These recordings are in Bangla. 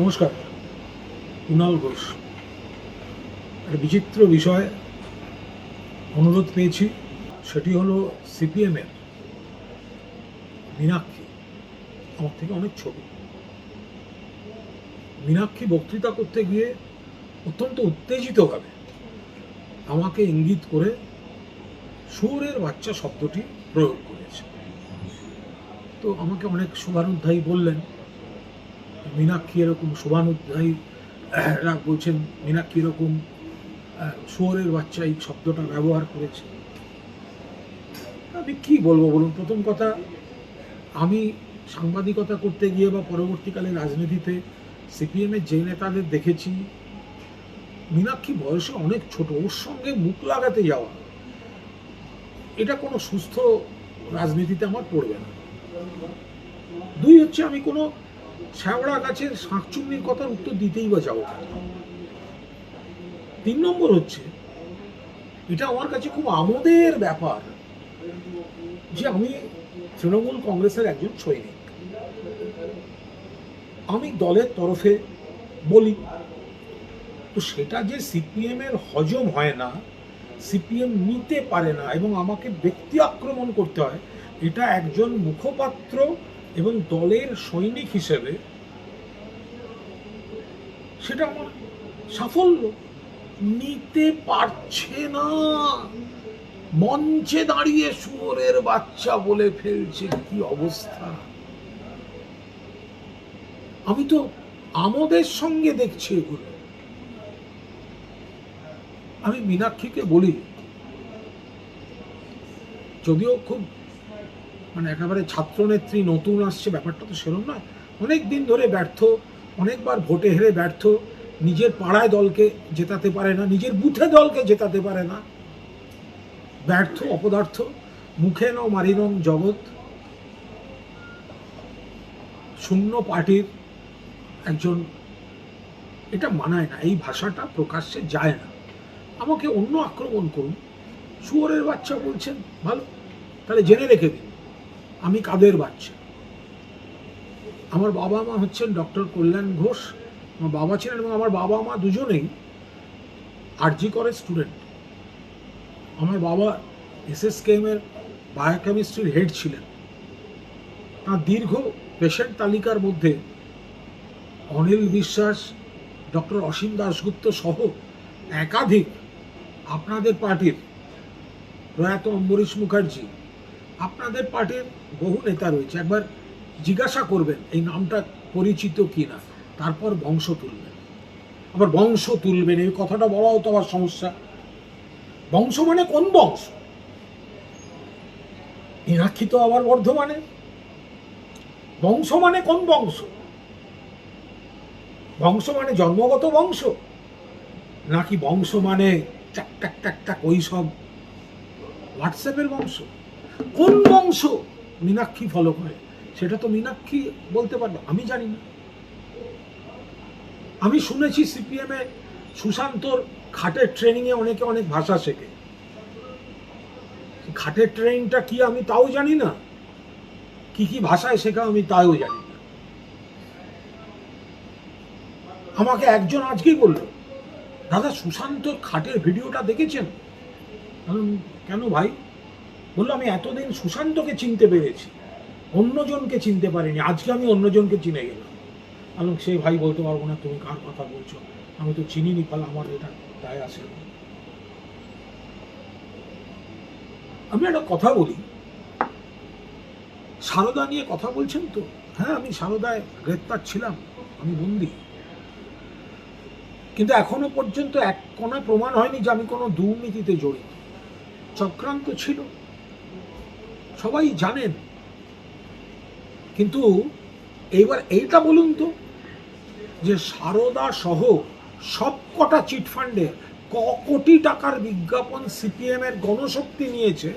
নমস্কার, কুণাল ঘোষ। একটা বিচিত্র বিষয় অনুরোধ পেয়েছি, সেটি হলো সিপিএমের মীনাক্ষী, আমার থেকে অনেক ছবি মীনাক্ষী বক্তৃতা করতে গিয়ে অত্যন্ত উত্তেজিতভাবে আমাকে ইঙ্গিত করে সুরের বাচ্চা শব্দটি প্রয়োগ করেছে। তো আমাকে অনেক শুভানুধ্যায়ী বললেন মীনাক্ষী এরকম শুভানুধ্যায়ী রা বলছেন মীনাক্ষী এরকম শুয়োরের বাচ্চা এই শব্দটা ব্যবহার করেছে। আমি কি বলব বলুন? প্রথম কথা, আমি সাংবাদিকতা করতে গিয়ে বা পরবর্তীকালে রাজনীতিতে সিপিএমের যে নেতাদের দেখেছি, মীনাক্ষী বয়সে অনেক ছোট, ওর সঙ্গে মুখ লাগাতে যাওয়া, এটা কোনো সুস্থ রাজনীতিতে আমার পড়বে না। দুই হচ্ছে আমি কোনো শ্যাওড়া গাছের শাঁকচুন্নির কথার উত্তর দিতেই বা যাব তিন নম্বর হচ্ছে, এটা আমার কাছে খুব আমোদের ব্যাপার যে আমি তৃণমূল কংগ্রেসের একজন সৈনিক। আমি দলের তরফে বলি, তো সেটা যে সিপিএম এর হজম হয় না, সিপিএম নিতে পারে না এবং আমাকে ব্যক্তি আক্রমণ করতে হয়, এটা একজন মুখপাত্র এবং দলের সৈনিক হিসেবে সেটা আমার সাফল্য। নিতে পারছে না। মঞ্চে দাঁড়িয়ে শুয়োরের বাচ্চা বলে ফেলছে কি অবস্থা? আমি তো আমাদের সঙ্গে দেখছি এগুলো। আমি মীনাক্ষীকে বলি, যদিও খুব মানে একেবারে ছাত্রনেত্রী নতুন আসছে, ব্যাপারটা তো সেরকম নয়। অনেক দিন ধরে ব্যর্থ, অনেকবার ভোটে হেরে ব্যর্থ, নিজের পাড়ায় দলকে জেতাতে পারে না, নিজের বুথে দলকে জেতাতে পারে না। ব্যর্থ, অপদার্থ, মুখে ন মারিনম জগৎ। শূন্য পার্টির একজন, এটা মানায় না, এই ভাষাটা প্রকাশ্যে যায় না। আমাকে অন্য আক্রমণ করুন। শুয়োরের বাচ্চা বলছেন, ভালো, তাহলে জেনে রেখে দিন। আমি কাদের বাচ্চা? আমার বাবা মা হচ্ছেন ডক্টর কল্যাণ ঘোষ। আমার বাবা ছিলেন এবং আমার বাবা মা দুজনেই আরজি করে স্টুডেন্ট। আমার বাবা এসএসকেএম এর বায়োকেমিস্ট্রির হেড ছিলেন। তাঁর দীর্ঘ পেশেন্ট তালিকার মধ্যে অনিল বিশ্বাস, ডক্টর অসীম দাশগুপ্ত সহ একাধিক আপনাদের পার্টির প্রয়াত অম্বরীশ মুখার্জি আপনাদের পার্টির বহু নেতা রয়েছে। একবার জিজ্ঞাসা করবেন এই নামটা পরিচিত কি না তারপর বংশ তুলবেন। আবার বংশ তুলবেন, এই কথাটা বলাও তো আবার সমস্যা। বংশ মানে কোন বংশ? মীনাক্ষী তো আবার বর্ধমানে। বংশ মানে কোন বংশ? বংশ মানে জন্মগত বংশ? নাকি বংশ মানে টাক টাক টাক টাক, ওই সব হোয়াটসঅ্যাপের বংশ? কোন বংশ মীনাক্ষী ফলো করে? সেটা তো মীনাক্ষী বলতে পারবে, আমি জানি না। আমি শুনেছি সিপিএমে সুশান্তর খাটের ট্রেনিংয়ে অনেকে অনেক ভাষা শেখে। খাটের ট্রেনিংটা কি আমি তাও জানি না? কি কি ভাষায় শেখা আমি তাও জানি না। আমাকে একজন আজকেই বলল, দাদা, সুশান্তর খাটের ভিডিওটা দেখেছেন? কেন ভাই? বলল আমি এতদিন সুশান্তকে চিনতে পেরেছি। অন্যজনকে চিনতে পারিনি। আজকে আমি অন্যজনকে চিনে গেলাম। আমি বললাম, সে ভাই বলতে পারব না তুমি কার কথা বলছো? আমি তো চিনিনি পারলে আমার এটা দায় আসে। আমি একটা কথা বলি। সারদা নিয়ে কথা বলছেন তো? হ্যাঁ আমি সারদায় গ্রেপ্তার ছিলাম আমি বন্দি। কিন্তু এখনও পর্যন্ত এক কোনা প্রমাণ হয়নি যে আমি কোনো দুর্নীতিতে জড়িত। চক্রান্ত ছিল। সবাই জানেন। কিন্তু এইবার এইটা বলুন তো, যে সারদা সহ সবকটা চিটফান্ডে ক কোটি টাকার বিজ্ঞাপন সিপিএম এর গণশক্তি নিয়েছে,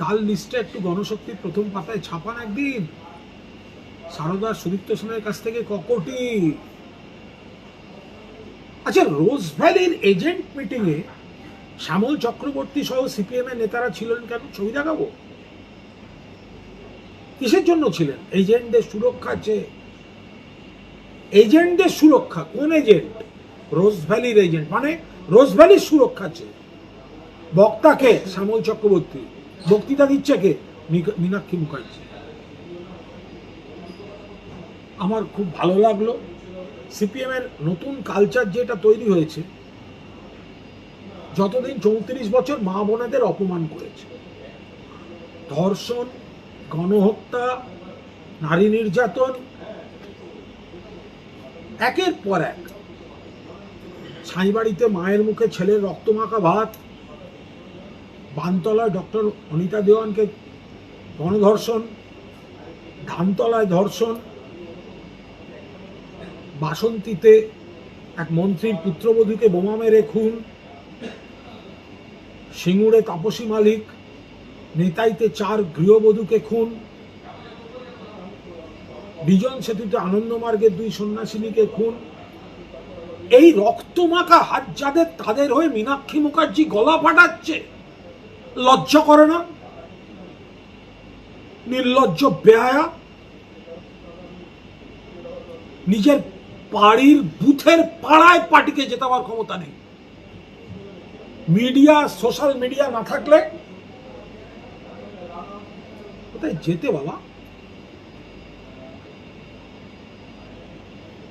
তার লিস্টে একটু গণশক্তির প্রথম পাতায় ছাপান একদিন। সারদা সুদীপ্ত সেনের কাছ থেকে ক কোটি। আচ্ছা রোজ ভ্যালির এজেন্ট মিটিংয়ে শ্যামল চক্রবর্তী সহ সিপিএম এর নেতারা ছিলেন কেন? ছবি দেখাবো? কিসের জন্য ছিলেন? এজেন্টদের সুরক্ষা চেয়ে। এজেন্টদের সুরক্ষা, কোন এজেন্ট? রোজ ভ্যালির এজেন্ট মানে রোজ ভ্যালির সুরক্ষা চেয়ে। বক্তাকে, শ্যামল চক্রবর্তী, বক্তৃতা দিচ্ছে কে? মীনাক্ষী মুখার্জি। আমার খুব ভালো লাগল। সিপিএম এর নতুন কালচার যেটা তৈরি হয়েছে, যতদিন চৌত্রিশ বছর মা বোনেদের অপমান করেছে। ধর্ষণ গণহত্যা, নারী নির্যাতন, একের পর এক। ছাইবাড়িতে মায়ের মুখে ছেলের রক্তমাখা ভাত। বানতলায় ডক্টর অনিতা দেওয়ানকে গণধর্ষণ, ধানতলায় ধর্ষণ। বাসন্তীতে এক মন্ত্রীর পুত্রবধূকে বোমা মেরে খুন। সিঙ্গুরে তাপসী মালিক। নেতাইতে চার গৃহবধূকে খুন। বিজন সেতুতে আনন্দমার্গের দুই সন্ন্যাসিনীকে খুন। এই রক্তমাখা হাত যাদের তাদের হয়ে মীনাক্ষী মুখার্জি গলা ফাটাচ্ছে। লজ্জা করে না? নির্লজ্জ বেহায়া? নিজের বাড়ির বুথের পাড়ায় পার্টিকে জেতাবার ক্ষমতা নেই। মিডিয়া, সোশ্যাল মিডিয়া না থাকলে কোথায় যেতে বাবা?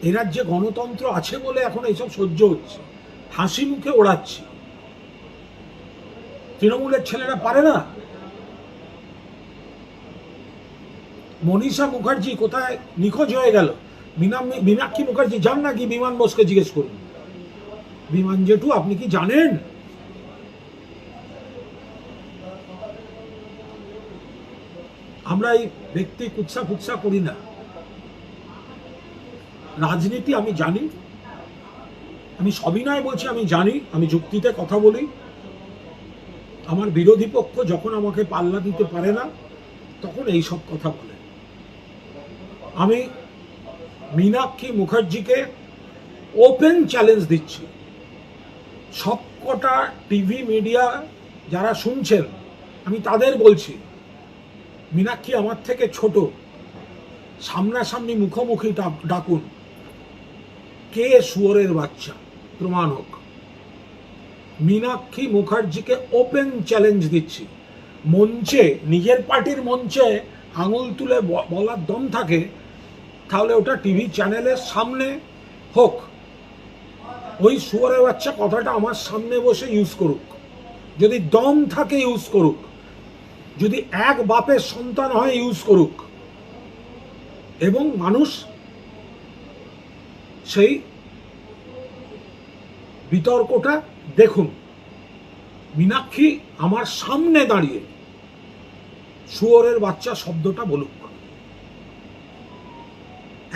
এ রাজ্যে গণতন্ত্র আছে বলে এখন এইসব সহ্য হচ্ছে। হাসি মুখে ওড়াচ্ছি। তৃণমূলের ছেলেরা পারে না? মনীষা মুখার্জি কোথায়? নিখোঁজ হয়ে গেল। মীনাক্ষী মুখার্জি, যান নাকি বিমান বোসকে জিজ্ঞেস করুন। বিমান জেঠু, আপনি কি জানেন? আমরা এই ব্যক্তি কুৎসা ফুৎসা করি না। রাজনীতি আমি জানি। আমি সবিনয় বলছি, আমি জানি, আমি যুক্তিতে কথা বলি। আমার বিরোধী পক্ষ যখন আমাকে পাল্লা দিতে পারে না, তখন এই সব কথা বলে। আমি মীনাক্ষী মুখার্জিকে ওপেন চ্যালেঞ্জ দিচ্ছি। সবকটা টিভি মিডিয়া যারা শুনছেন, আমি তাদের বলছি মীনাক্ষী আমার থেকে ছোট। সামনাসামনি মুখোমুখি ডাক- ডাকুন। কে শুয়োরের বাচ্চা? প্রমাণ হোক। মীনাক্ষী মুখার্জিকে ওপেন চ্যালেঞ্জ দিচ্ছি। মঞ্চে, নিজের পার্টির মঞ্চে আঙুল তুলে বলার দম থাকে, তাহলে ওটা টিভি চ্যানেলের সামনে হোক। ওই শুয়োরের বাচ্চা কথাটা আমার সামনে বসে ইউজ করুক। যদি দম থাকে ইউজ করুক। যদি এক বাপের সন্তান হয়, ইউজ করুক। এবং মানুষ সেই বিতর্কটা দেখুন। মীনাক্ষী আমার সামনে দাঁড়িয়ে শুয়োরের বাচ্চা শব্দটা বলুক।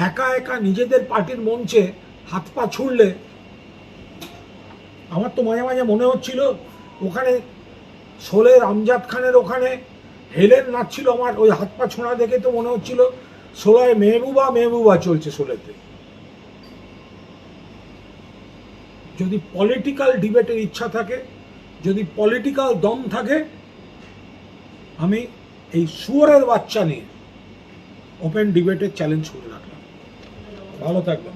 একা একা নিজেদের পার্টির মঞ্চে হাত পা ছুড়লে আমার তো মাঝে মাঝে মনে হচ্ছিল, ওখানে শোলের আমজাদ খানের ওখানে হেলেন নাচছিল আমার, ওই হাত পা ছোঁড়া দেখে তো মনে হচ্ছিল শোলায় মেহবুবা মেহবুবা চলছে শোলেতে যদি পলিটিক্যাল ডিবেটের ইচ্ছা থাকে, যদি পলিটিক্যাল দম থাকে, আমি এই শুয়োরের বাচ্চা নিয়ে ওপেন ডিবেটের চ্যালেঞ্জ করে রাখলাম। ভালো থাকবে